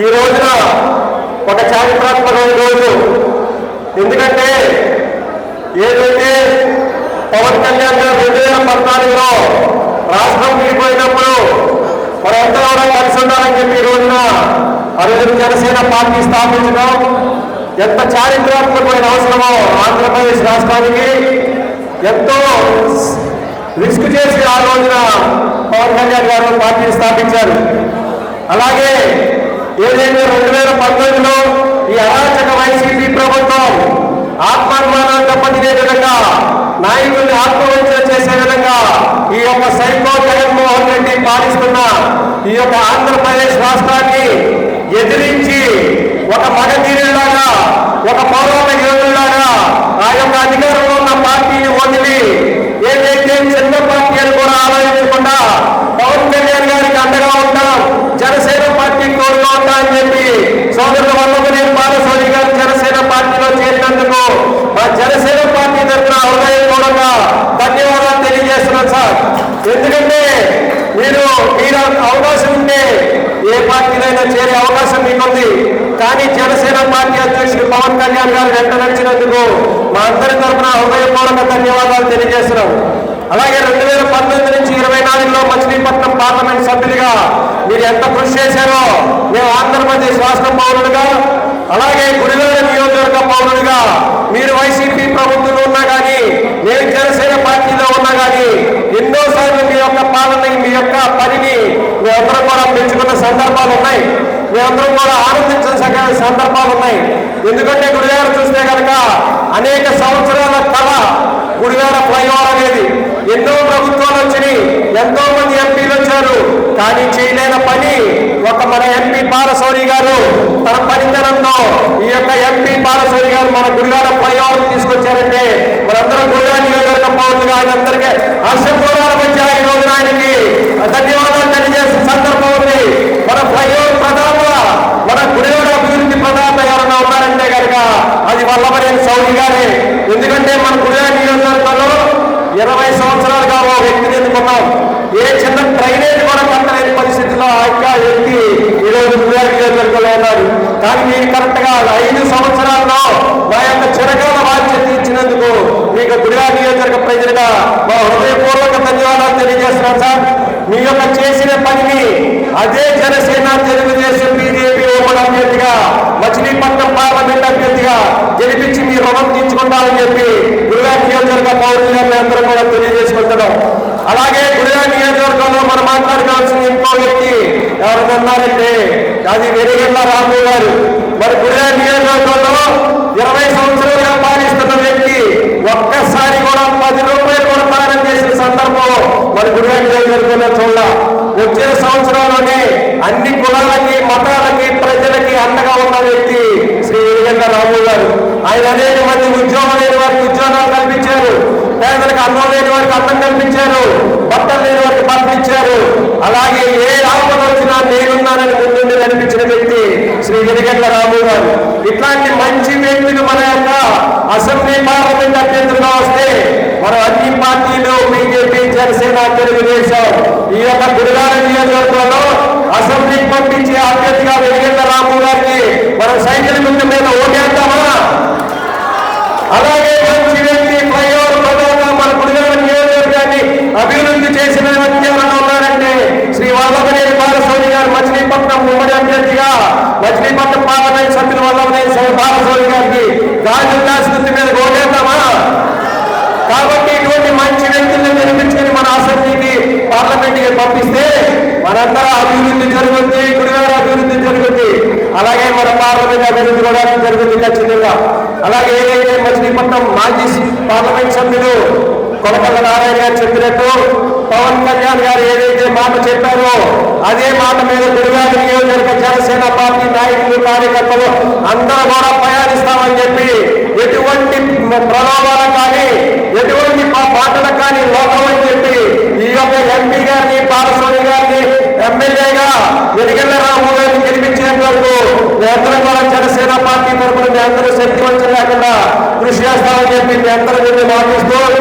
ఈ రోజున ఒక చారిత్రాత్మకమైన రోజు. ఎందుకంటే ఏదైతే పవన్ కళ్యాణ్ గారు రెండు వేల పద్నాలుగులో రాష్ట్రం విడిపోయినప్పుడు మనంతా కూడా కలిసి ఉండాలని చెప్పి ఈ రోజున ఆ జనసేన పార్టీ స్థాపించడం ఎంత చారిత్రాత్మకమైన అవసరమో ఆంధ్రప్రదేశ్ రాష్ట్రానికి ఎంతో రిస్క్ చేసి ఆ రోజున పవన్ కళ్యాణ్ గారు పార్టీని స్థాపించారు. అలాగే ఏదైతే రెండు వేల పంతొమ్మిదిలో ఈ అరాచక వైసీపీ ప్రభుత్వం ఆత్మాభిమానాన్ని దెబ్బతినే విధంగా నాయకుల్ని ఆత్మవంచన చేసే విధంగా ఈ యొక్క సైకో జగన్మోహన్ రెడ్డి పాలిస్తున్న ఈ యొక్క ఆంధ్రప్రదేశ్ రాష్ట్రాన్ని ఎదిరించి ఒక మగధీరులాగా ఒక పౌరాణ యోధులాగా ఆ యొక్క అధికారంలో ఉన్న పార్టీని వదిలి ఏదైతే చిన్న పార్టీ అని కూడా ఆలోచించకుండా పవన్ కళ్యాణ్ గారికి అండగా ఉంటాం జనసేన పార్టీ తోడుగా ఉంటా అని చెప్పి సోదరుల వల్లభనేని బాలసౌరి గారు జనసేన పార్టీలో చేరినందుకు మా జనసేన పార్టీ తరఫున హృదయపూర్వకంగా ధన్యవాదాలు తెలియజేస్తున్నాను సార్ ఎందుకంటే మీరు అవకాశం ఉంటే ఏ పార్టీనైనా చేరే అవకాశం మీకుంది. కానీ జనసేన పార్టీ అధ్యక్షుడు పవన్ కళ్యాణ్ గారు వెంట నడిచినందుకు మా అందరి తరఫున హృదయపూర్వక ధన్యవాదాలు తెలియజేస్తున్నాం. అలాగే రెండు వేల పంతొమ్మిది నుంచి ఇరవై నాలుగులో మచిలీపట్నం పార్లమెంట్ సభ్యులుగా మీరు ఎంత కృషి చేశారో మేము ఆంధ్రప్రదేశ్ రాష్ట్ర పౌరులుగా అలాగే గుడివేల నియోజకవర్గ పౌరులుగా మీరు వైసీపీ ప్రభుత్వంలో ఉన్నా కానీ నేను జనసేన పార్టీలో ఉన్నా కానీ ఎన్నోసార్లు మీ యొక్క పాలన యొక్క పనిని మేమందరం కూడా పెంచుకున్న సందర్భాలు ఉన్నాయి. మేమందరం కూడా ఆనందించిన సందర్భాలు ఉన్నాయి. ఎందుకంటే గుడివాడ చూస్తే కనుక అనేక సంవత్సరాల కళ గుడివాడ ఫ్లైఓవర్ అనేది. ఎన్నో ప్రభుత్వాలు వచ్చినాయి ఎంతో మంది ఎంపీలు వచ్చారు. కానీ చేయలేని పని ఒక మన ఎంపీ బాలశౌరి గారు తన పనితనంతో ఈ యొక్క ఎంపీ బాలశౌరి గారు మన గుడివాడ ఫ్లైఓవర్ తీసుకొచ్చారంటే మనందరం గుడివాడ నియోజకవర్గం పౌరులుగా ఆయన అందరికీ హర్షపూర్వాల మధ్య ఈ రోజున ఆయనకి ధన్యవాదాలు తెలియజేసిన సందర్భం ఉంది మన ఫ్లైఓవర్ ప్రధాన మన గుడివాడ అభివృద్ధి ప్రధాన ఎవరైనా ఉన్నారంటే కనుక అది వల్లభనేని సౌరి గారే. ఎందుకంటే మన గుడివాడ నియోజకవర్గంలో ఇరవై సంవత్సరాలుగా ఓ వ్యక్తిని ఎన్నుకున్నాం. ఏ చిన్న డ్రైనేజ్ కూడా కట్టలేని పరిస్థితిలో ఆ యొక్క వ్యక్తి ఈరోజు రోజు నియోజకవర్గంలో ఉన్నారు కానీ మీరు కరెక్ట్గా ఐదు సంవత్సరాల్లో మా యొక్క చిరకాల బాధ్యత ఇచ్చినందుకు మీకు గుడివాడ నియోజకవర్గ ప్రజలుగా మా హృదయపూర్వక ధన్యవాదాలు తెలియజేస్తున్నాం సార్. మీ యొక్క చేసిన పనిని అదే జనసేన తెలుగుదేశం బీజేపీ ఉమ్మడి అభ్యర్థిగా మచిలీపట్నం పార్లమెంట్ గెలిపించి మీ రుణం తీర్చుకుంటారని చెప్పి గురుగారి నియోజకవర్గ పౌరులు అందరం కూడా తెలియజేసుకుంటున్నాం. అలాగే గురుగారి నియోజకవర్గంలో మనం మాట్లాడుకోవాల్సిన ఇంకో వ్యక్తి ఎవరికన్నారంటే అది వెరిగల్ల రాము గారు. మరి గురుగారి నియోజకవర్గంలో ఇరవై సంవత్సరాలుగా పాలిస్తున్న వ్యక్తి ఒక్కసారి కూడా పది రూపాయలు కూడా దానం చేసిన సందర్భం మరి గురుగారి నియోజకవర్గంలో చూడ వచ్చే సంవత్సరంలోనే అన్ని కులాలకి మతాలకి ప్రజలకి అండగా ఉన్న వ్యక్తి శ్రీ రావు గారు. ఆయన అనేక మంది ఉద్యోగం లేని వారికి ఉద్యోగాలు కల్పించారు. పేదలకు అన్నం లేని వారికి అన్నం కల్పించారు. బట్టలు లేని వారికి బట్టలు ఇచ్చారు అలాగే ఏ ఆపద వచ్చినా నేనున్నానని ముందుండి కనిపించిన వ్యక్తి శ్రీ వెనుగండ్ల రాము గారు. ఇట్లాంటి మంచి వ్యక్తులు మన యొక్క అసెంబ్లీ పార్లమెంట్ అభ్యర్థులుగా వస్తే మనం అన్ని పార్టీలు బీజేపీ జనసేన తెలుగుదేశం ఈ యొక్క గురుగాల నియోజకవర్గంలో అసెంబ్లీకి పంపించే అభ్యర్థిగా వెనుగండ్ల రాము గారికి మనం సైకిల్ ముందు మీద ఓటేద్దామా అలాగే మంచి వ్యక్తి ఫ్లైఓవర్ ప్రధానంగా మన గుడిగార నియోజకవర్గాన్ని అభివృద్ధి చేసిన వ్యక్తి ఎవరైనా ఉన్నారంటే శ్రీ వల్లభనేని బాలశౌరి గారు మచిలీపట్నం ఉమ్మడి అభ్యర్థిగా మచిలీపట్నం పార్లమెంట్ సభ్యుల వల్ల సౌ- గారికి గాజు దాస్కృతి మీద ఓటేద్దామా కాబట్టి ఇటువంటి మంచి వ్యక్తులను నిర్మించుకుని మన అసెంబ్లీకి పార్లమెంట్కి పంపిస్తే మనందరం అభివృద్ధి జరుగుతుంది గుడివాడ అభివృద్ధి జరుగుతుంది అలాగే మన పార్లమెంట్ అభివృద్ధి కూడా జరుగుతుంది ఖచ్చితంగా. అలాగే ఏదైతే మచిలీపట్నం మాజీ పార్లమెంట్ సభ్యులు కొలకల్ల నారాయణ గారు చెప్పినట్టు పవన్ కళ్యాణ్ గారు ఏదైతే మాట చెప్పారో. అదే మాట మీద గుడివాడ నియోజకవర్గ జనసేన పార్టీ నాయకులు కార్యకర్తలు అందరూ కూడా ప్రయాణిస్తామని చెప్పి ఎటువంటి ప్రలోభాలకు కానీ ఎటువంటి పా- కానీ లోకం అని చెప్పి ఈ యొక్క ఎంపీ గారిని పాలస్వామి గారిని ఎమ్మెల్యేగా వెలిగల్ల రాము గారిని గెలిపించేంత వరకు కూడా జనసేన పార్టీ తరఫున మీ అందరూ లేకుండా కృషి చేస్తామని చెప్పి మీ అందరూ మాటిస్తూ